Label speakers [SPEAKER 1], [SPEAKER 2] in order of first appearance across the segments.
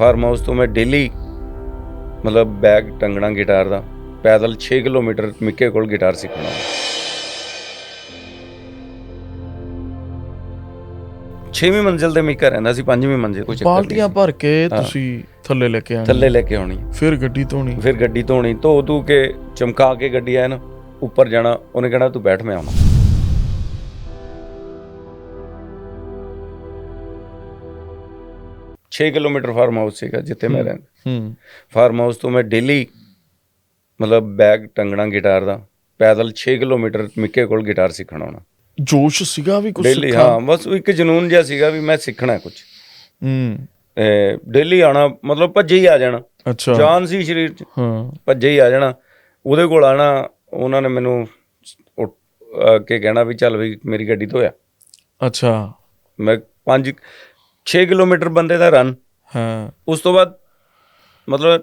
[SPEAKER 1] Farm house ਤੋਂ ਮੈਂ daily ਮਤਲਬ ਬੈਗ ਟੰਗਣਾ ਗਿਟਾਰ ਦਾ। ਪੈਦਲ 6 ਕਿਲੋਮੀਟਰ ਮਿੱਕੇ ਕੋਲ ਗਿਟਾਰ ਸਿੱਖਣਾ। ਛੇਵੀਂ ਮੰਜ਼ਿਲ ਤੇ ਮਿੱਕਾ ਰਹਿੰਦਾ ਸੀ ਪੰਜਵੀਂ ਮੰਜ਼ਿਲ। ਕੋਈ ਚੱਕਰ ਨਹੀਂ
[SPEAKER 2] ਬਾਲਟੀਆਂ। ਭਰ ਕੇ। ਤੁਸੀਂ ਥੱਲੇ ਲੈ ਕੇ ਆਏ
[SPEAKER 1] ਥੱਲੇ ਲੈ ਕੇ ਆਉਣੀ।
[SPEAKER 2] ਫਿਰ ਗੱਡੀ ਧੋਣੀ।
[SPEAKER 1] ਫਿਰ ਗੱਡੀ ਧੋਣੀ ਧੋ ਧੂ ਕੇ ਚਮਕਾ ਕੇ ਗੱਡੀ ਆਏ ਨਾ ਉੱਪਰ ਜਾਣਾ ਉਹਨੇ ਕਹਿਣਾ ਤੂੰ ਬੈਠ ਮੈਂ ਆਉਣਾ। ਛੇ ਕਿਲੋਮੀਟਰ ਫਾਰਮ ਹਾਊਸ ਸੀਗਾ ਜਿੱਥੇ ਮੈਂ ਰਹਿੰਦਾ।
[SPEAKER 2] ਹੂੰ।
[SPEAKER 1] ਫਾਰਮ ਹਾਊਸ ਤੋਂ ਮੈਂ ਡੇਲੀ ਮਤਲਬ ਬੈਗ ਟੰਗਣਾ ਗਿਟਾਰ ਦਾ ਪੈਦਲ 6 ਕਿਲੋਮੀਟਰ ਮਿੱਕੇ ਕੋਲ ਗਿਟਾਰ ਸਿੱਖਣਾ ਆਉਣਾ।
[SPEAKER 2] ਜੋਸ਼ ਸੀਗਾ ਵੀ ਕੁਝ
[SPEAKER 1] ਡੇਲੀ ਹਾਂ ਬਸ ਇੱਕ ਜਨੂਨ ਜਿਹਾ ਸੀਗਾ ਵੀ ਮੈਂ ਸਿੱਖਣਾ ਕੁਝ
[SPEAKER 2] ਹੂੰ।
[SPEAKER 1] ਡੇਲੀ ਆਣਾ ਮਤਲਬ ਭੱਜੇ ਹੀ ਆ ਜਾਣਾ।
[SPEAKER 2] ਅੱਛਾ।
[SPEAKER 1] ਜਾਨ ਸੀ ਸਰੀਰ 'ਚ।
[SPEAKER 2] ਹਾਂ।
[SPEAKER 1] ਭੱਜੇ ਹੀ ਆ ਜਾਣਾ। ਉਹਦੇ ਕੋਲ ਆਣਾ ਉਹਨਾਂ ਨੇ ਮੈਨੂੰ ਕੇ ਕਹਿਣਾ ਵੀ ਚੱਲ ਵੀ ਮੇਰੀ ਗੱਡੀ ਧੋਇਆ।
[SPEAKER 2] ਅੱਛਾ।
[SPEAKER 1] ਮੈਂ 5 6 ਕਿਲੋਮੀਟਰ ਬੰਦੇ ਦਾ ਰਨ
[SPEAKER 2] ਹਾਂ।
[SPEAKER 1] ਉਸ ਤੋਂ ਬਾਅਦ ਮਤਲਬ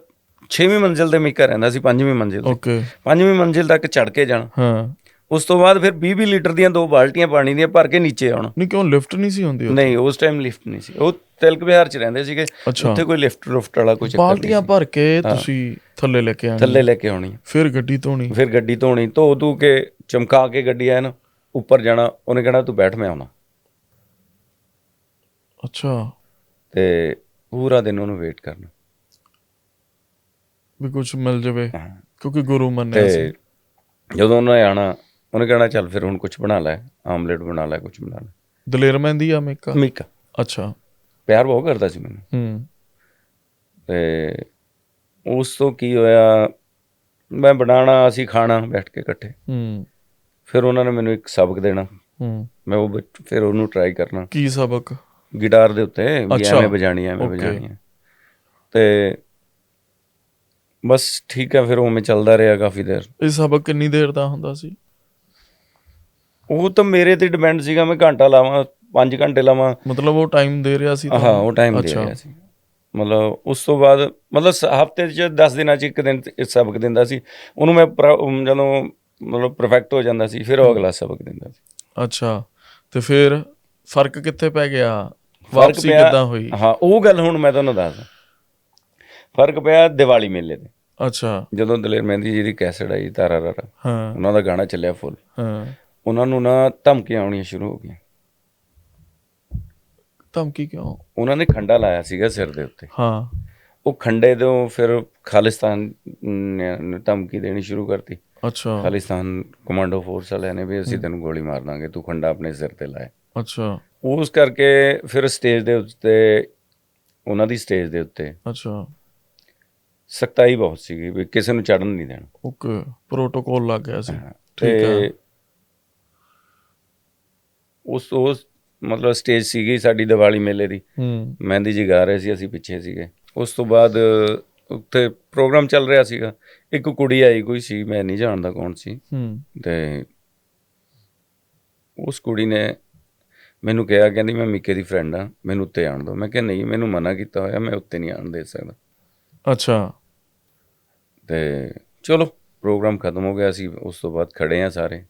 [SPEAKER 1] 6ਵੀਂ ਮੰਜ਼ਿਲ ਤੇ ਮਿੱਕਾ ਰਹਿੰਦਾ ਸੀ 5ਵੀਂ ਮੰਜ਼ਿਲ ਤੇ।
[SPEAKER 2] ਓਕੇ
[SPEAKER 1] 5ਵੀਂ ਮੰਜ਼ਿਲ ਤੱਕ ਚੜ ਕੇ ਜਾਣਾ।
[SPEAKER 2] ਹਾਂ।
[SPEAKER 1] ਉਸ ਤੋਂ ਬਾਅਦ ਫਿਰ 20 20 ਲੀਟਰ ਦੀਆਂ ਦੋ ਬਾਲਟੀਆਂ ਪਾਣੀ ਦੀਆਂ ਭਰ ਕੇ ਨੀਚੇ ਆਉਣਾ।
[SPEAKER 2] ਨਹੀਂ ਕਿਉਂ ਲਿਫਟ ਨਹੀਂ ਸੀ ਹੁੰਦੀ?
[SPEAKER 1] ਨਹੀਂ ਉਸ ਟਾਈਮ ਲਿਫਟ ਨਹੀਂ ਸੀ। ਉਹ ਤਿਲਕ ਵਿਹਾਰ ਚ ਰਹਿੰਦੇ ਸੀਗੇ। ਉੱਥੇ ਕੋਈ ਲਿਫਟ ਰੁਫਟ ਵਾਲਾ ਕੋਈ ਚੱਕਰ ਨਹੀਂ
[SPEAKER 2] ਬਾਲਟੀਆਂ ਭਰ ਕੇ ਤੁਸੀਂ ਥੱਲੇ ਲੈ ਕੇ ਆਏ
[SPEAKER 1] ਥੱਲੇ ਲੈ ਕੇ ਆਉਣੀ
[SPEAKER 2] ਫਿਰ ਗੱਡੀ ਧੋਣੀ।
[SPEAKER 1] ਫਿਰ ਗੱਡੀ ਧੋਣੀ ਧੋ ਧੂ ਕੇ ਚਮਕਾ ਕੇ ਗੱਡੀ ਆਏ ਨਾ ਉੱਪਰ ਜਾਣਾ ਉਹਨੇ ਕਹਿਣਾ ਤੂੰ ਬੈਠ ਮੈਂ ਆਉਣਾ।
[SPEAKER 2] ਅੱਛਾ।
[SPEAKER 1] ਤੇ ਪੂਰਾ ਦਿਨ ਉਹਨੂੰ ਵੇਟ ਕਰਨਾ।
[SPEAKER 2] ਵੀ ਕੁਝ ਮਿਲ ਜਾਵੇ। ਕਿਉਂਕਿ ਗੁਰੂ ਮੰਨਿਆ ਸੀ।
[SPEAKER 1] ਜਦੋਂ ਉਹਨੇ ਆਣਾ ਉਹਨੇ ਕਹਿਣਾ ਚੱਲ ਫਿਰ ਹੁਣ ਕੁਝ ਬਣਾ ਲੈ ਆਮਲੇਟ ਬਣਾ ਲੈ ਕੁਝ ਬਣਾ ਲੈ।
[SPEAKER 2] ਦਲੇਰ ਮਹਿੰਦੀ ਆ ਮੇਕਾ?
[SPEAKER 1] ਮੀਕਾ।
[SPEAKER 2] ਅੱਛਾ।
[SPEAKER 1] ਪਿਆਰ ਬਹੁਤ ਕਰਦਾ ਸੀ ਮੈਨੂੰ।
[SPEAKER 2] ਹੂੰ।
[SPEAKER 1] ਤੇ ਉਸ ਤੋਂ ਕੀ ਹੋਇਆ ਮੈਂ ਬਣਾਣਾ ਅਸੀਂ ਖਾਣਾ ਬੈਠ ਕੇ ਇਕੱਠੇ।
[SPEAKER 2] ਹੂੰ।
[SPEAKER 1] ਫਿਰ ਉਹਨਾਂ ਨੇ ਮੈਨੂੰ ਇੱਕ ਸਬਕ ਦੇਣਾ।
[SPEAKER 2] ਹੂੰ।
[SPEAKER 1] ਮੈਂ ਉਹ ਫਿਰ ਉਹਨੂੰ ਟਰਾਈ ਕਰਨਾ।
[SPEAKER 2] ਕੀ ਸਬਕ?
[SPEAKER 1] ਗਿਟਾਰ ਦੇ ਉੱਤੇ ਵੀ
[SPEAKER 2] ਅੱਛਾ।
[SPEAKER 1] ਐਵੇਂ ਵਜਾਣੀ ਐਵੇਂ
[SPEAKER 2] Okay.
[SPEAKER 1] ਵਜਾਣੀ ਹੈ। ਤੇ ਬਸ ਠੀਕ ਹੈ ਫਿਰ ਉਵੇਂ ਚੱਲਦਾ ਰਿਹਾ ਕਾਫੀ ਦੇਰ।
[SPEAKER 2] ਇਹ ਸਬਕ ਕਿੰਨੀ ਦੇਰ ਦਾ ਹੁੰਦਾ ਸੀ?
[SPEAKER 1] ਉਹ ਤਾਂ ਮੇਰੇ ਤੇ ਡਿਪੈਂਡ ਸੀਗਾ ਮੈਂ ਘੰਟਾ ਲਾਵਾਂ 5 ਘੰਟੇ ਲਾਵਾਂ।
[SPEAKER 2] ਮਤਲਬ ਉਹ ਟਾਈਮ ਦੇ ਰਿਹਾ ਸੀ
[SPEAKER 1] ਹਾਂ? ਉਹ ਟਾਈਮ ਦੇ
[SPEAKER 2] ਅੱਛਾ।
[SPEAKER 1] ਰਿਹਾ ਸੀ। ਮਤਲਬ ਉਸ ਤੋਂ ਬਾਅਦ ਮਤਲਬ ਹਫ਼ਤੇ 'ਚ 10 ਦਿਨਾਂ 'ਚ ਇੱਕ ਦਿਨ ਇਹ ਸਬਕ ਦਿੰਦਾ ਸੀ। ਉਹਨੂੰ ਮੈਂ ਪ੍ਰ- ਅਮ ਜਦੋਂ ਮਤਲਬ ਪਰਫੈਕਟ ਹੋ ਜਾਂਦਾ ਸੀ ਫਿਰ ਉਹ ਅਗਲਾ ਸਬਕ ਦਿੰਦਾ ਸੀ।
[SPEAKER 2] ਅੱਛਾ। ਤੇ ਫਿਰ ਫ਼ਰਕ ਕਿੱਥੇ ਪੈ ਗਿਆ?
[SPEAKER 1] ਫ਼ਰਕ ਪਿਆ-
[SPEAKER 2] ਕਿੱਦਾਂ ਹੋਈ?
[SPEAKER 1] ਹਾਂ ਉਹ ਗੱਲ ਹੁਣ ਮੈਂ ਤੁਹਾਨੂੰ ਦੱਸਦਾ। ਫ਼ਰਕ ਪਿਆ ਦੀਵਾਲੀ ਮੇਲੇ ਤੇ।
[SPEAKER 2] ਅੱਛਾ।
[SPEAKER 1] ਜਦੋਂ ਦਲੇਰ ਮਹਿੰਦੀ ਜੀ ਦੀ ਕੈਸਟ ਆਈ ਤਾਰਾ ਰਾਰਾ
[SPEAKER 2] ਹਾਂ।
[SPEAKER 1] ਉਹਨਾਂ ਦਾ ਗਾਣਾ ਚੱਲਿਆ ਫੁੱਲ।
[SPEAKER 2] ਹਾਂ।
[SPEAKER 1] ਉਹਨਾਂ ਨੂੰ ਨਾ ਧਮਕੀਆਂ ਆਉਣੀਆਂ ਸ਼ੁਰੂ ਹੋ ਗਈਆਂ।
[SPEAKER 2] ਧਮਕੀ ਕਿਉਂ?
[SPEAKER 1] ਉਹਨਾਂ ਨੇ ਖੰਡਾ ਲਾਇਆ ਸੀਗਾ ਸਿਰ ਦੇ ਉੱਤੇ।
[SPEAKER 2] ਹਾਂ।
[SPEAKER 1] ਉਹ ਖੰਡੇ ਤੋਂ ਫਿਰ ਖਾਲਿਸਤਾਨ ਨੇ ਨੇ ਧਮਕੀ ਦੇਣੀ ਸ਼ੁਰੂ ਕਰਤੀ।
[SPEAKER 2] ਅੱਛਾ।
[SPEAKER 1] ਖਾਲਿਸਤਾਨ ਕਮਾਂਡੋ ਫੋਰਸ ਵਾਲਿਆਂ ਨੇ ਵੀ ਅਸੀਂ ਤੈਨੂੰ ਗੋਲੀ ਮਾਰ ਦਾਂਗੇ ਤੂੰ ਖੰਡਾ ਆਪਣੇ ਸਿਰ ਤੇ ਲਾਏ
[SPEAKER 2] ਅੱਛਾ।
[SPEAKER 1] ਉਸ ਕਰਕੇ ਫਿਰ ਸਟੇਜ ਦੇ ਉੱਤੇ ਉਹਨਾਂ ਦੀ ਸਟੇਜ ਦੇ ਉੱਤੇ
[SPEAKER 2] ਅੱਛਾ।
[SPEAKER 1] ਸਖਤਾਈ ਬਹੁਤ ਸੀਗੀ ਵੀ ਕਿਸੇ ਨੂੰ ਚੜਨ ਨਹੀਂ ਦੇਣਾ।
[SPEAKER 2] ਓਕੇ ਪ੍ਰੋਟੋਕਾਲ ਲੱਗ ਗਿਆ ਸੀ। ਠੀਕ ਹੈ
[SPEAKER 1] ਉਸ ਉਸ ਮਤਲਬ ਸਟੇਜ ਸੀਗੀ ਸਾਡੀ ਦੀਵਾਲੀ ਮੇਲੇ ਦੀ। ਮਹਿੰਦੀ ਜੀ ਗਾ ਰਹੇ ਸੀ ਅਸੀਂ ਪਿੱਛੇ ਸੀਗੇ। ਉਸ ਤੋਂ ਬਾਅਦ ਉੱਥੇ ਪ੍ਰੋਗਰਾਮ ਚੱਲ ਰਿਹਾ ਸੀਗਾ। ਇੱਕ ਕੁੜੀ ਆਈ ਕੋਈ ਸੀ ਮੈਂ ਨਹੀਂ ਜਾਣਦਾ ਕੌਣ ਸੀ। ਤੇ ਉਸ ਕੁੜੀ ਨੇ ਮੈਨੂੰ ਕਿਹਾ ਕਹਿੰਦੀ ਮੈਂ ਮਿੱਕੇ ਦੀ ਫਰੈਂਡ ਆ ਮੈਨੂੰ ਉੱਤੇ ਆਣ ਦਿਓ। ਮੈਂ ਕਿਹਾ ਨਹੀਂ ਮੈਨੂੰ ਮਨਾ ਕੀਤਾ ਹੋਇਆ ਮੈਂ ਉੱਤੇ ਨਹੀਂ ਆਣ ਦੇ ਸਕਦਾ।
[SPEAKER 2] ਅੱਛਾ।
[SPEAKER 1] ਤੇ ਚਲੋ ਪ੍ਰੋਗਰਾਮ ਖਤਮ ਹੋ ਗਿਆ ਸੀ ਉਸ ਤੋਂ ਬਾਅਦ ਖੜੇ ਆ ਸਾਰੇ।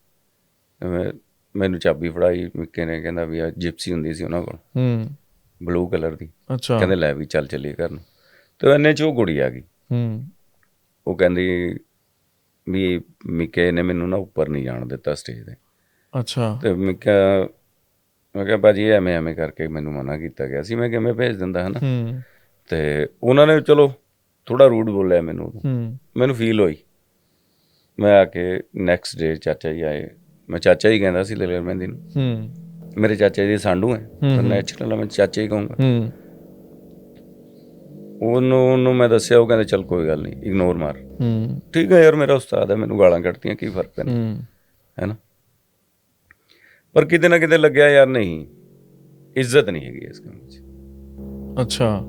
[SPEAKER 1] ਮੈਨੂੰ ਚਾਬੀ ਫੜਾਈ ਮਿੱਕੇ ਨੇ ਕਹਿੰਦਾ ਵੀ ਆ ਜਿਪਸੀ ਹੁੰਦੀ ਸੀ ਉਹਨਾਂ ਕੋਲ।
[SPEAKER 2] ਹੂੰ।
[SPEAKER 1] ਬਲੂ ਕਲਰ ਦੀ।
[SPEAKER 2] ਅੱਛਾ।
[SPEAKER 1] ਕਹਿੰਦੇ ਲੈ ਵੀ ਚੱਲ ਚੱਲੀਏ ਘਰ ਨੂੰ। ਤੇ ਇੰਨੇ ਚ ਉਹ ਕੁੜੀ ਆ ਗਈ।
[SPEAKER 2] ਹੂੰ।
[SPEAKER 1] ਉਹ ਕਹਿੰਦੀ ਵੀ ਮਿੱਕੇ ਨੇ ਮੈਨੂੰ ਨਾ ਉੱਪਰ ਨਹੀਂ ਜਾਣ ਦਿੱਤਾ ਸਟੇਜ ਤੇ।
[SPEAKER 2] ਅੱਛਾ।
[SPEAKER 1] ਤੇ ਮੈਂ ਕਿਹਾ ਮੈਂ ਕਿਹਾ ਭਾਜੀ ਐਵੇਂ ਐਵੇਂ ਕਰਕੇ ਮੈਨੂੰ ਮਨਾ ਕੀਤਾ ਗਿਆ ਸੀ। ਮੈਂ ਕਿਵੇਂ ਭੇਜ ਦਿੰਦਾ ਹਨਾ?
[SPEAKER 2] ਹੂੰ।
[SPEAKER 1] ਤੇ ਉਹਨਾਂ ਨੇ ਚਲੋ ਥੋੜਾ ਰੂਡ ਬੋਲਿਆ ਮੈਨੂੰ।
[SPEAKER 2] ਹੂੰ।
[SPEAKER 1] ਮੈਨੂੰ ਫੀਲ ਹੋਈ। ਮੈਂ ਆ ਕੇ ਨੈਕਸਟ ਡੇ ਚਾਚਾ ਜੀ ਆਏ। ਮੈਂ ਚਾਚਾ ਜੀ ਕਹਿੰਦਾ ਸੀ ਲੇਲਰ ਮਹਿੰਦੀ ਨੂੰ।
[SPEAKER 2] ਹੂੰ।
[SPEAKER 1] ਮੇਰੇ ਚਾਚਾ ਜੀ ਦੇ ਸਾਂਢੂ ਹੈ।
[SPEAKER 2] ਹੂੰ,
[SPEAKER 1] ਤਾਂ
[SPEAKER 2] ਹੂੰ।
[SPEAKER 1] ਨੈਚੁਰਲ ਮੈਂ ਚਾਚਾ ਹੀ ਕਹੂੰਗਾ।
[SPEAKER 2] ਹੂੰ।
[SPEAKER 1] ਉਹਨੂੰ ਉਹਨੂੰ ਮੈਂ ਦੱਸਿਆ ਉਹ ਕਹਿੰਦਾ ਚੱਲ ਕੋਈ ਗੱਲ ਨਹੀਂ ਇਗਨੋਰ ਮਾਰ।
[SPEAKER 2] ਹੂੰ।
[SPEAKER 1] ਠੀਕ ਹੈ ਯਾਰ ਮੇਰਾ ਉਸਤਾਦ ਹੈ ਮੈਨੂੰ ਗਾਲਾਂ ਕੱਢਤੀਆਂ ਕੀ ਫ਼ਰਕ ਪੈਂਦਾ
[SPEAKER 2] ਹੂੰ।
[SPEAKER 1] ਹੈ ਨਾ? ਪਰ ਕਿਤੇ ਨਾ ਕਿਤੇ ਲੱਗਿਆ ਯਾਰ ਨਹੀਂ ਇੱਜ਼ਤ ਨਹੀਂ ਹੈਗੀ ਇਸ ਕੰਮ 'ਚ।
[SPEAKER 2] ਅੱਛਾ।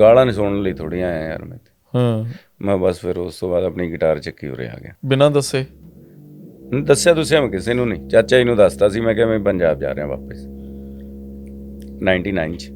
[SPEAKER 1] ਗਾਲਾਂ ਨਹੀਂ ਸੁਣਨ ਲਈ ਥੋੜੀਆਂ ਆਇਆ ਯਾਰ ਮੈਂ।
[SPEAKER 2] ਹਾਂ।
[SPEAKER 1] ਮੈਂ ਬਸ ਫਿਰ ਉਸ ਤੋਂ ਬਾਅਦ ਆਪਣੀ ਗਿਟਾਰ ਚੱਕੀ ਉਰੇ ਆ ਗਿਆ।
[SPEAKER 2] ਬਿਨਾਂ ਦੱਸੇ?
[SPEAKER 1] ਨਹੀਂ ਦੱਸਿਆ ਤੁਸੀਂ ਮੈਂ ਕਿਸੇ ਨੂੰ ਨਹੀਂ। ਚਾਚਾ ਜੀ ਨੂੰ ਦੱਸਤਾ ਸੀ ਮੈਂ ਕਿ ਮੈਂ ਪੰਜਾਬ ਜਾ ਰਿਹਾ ਵਾਪਸ। 99 ਚ।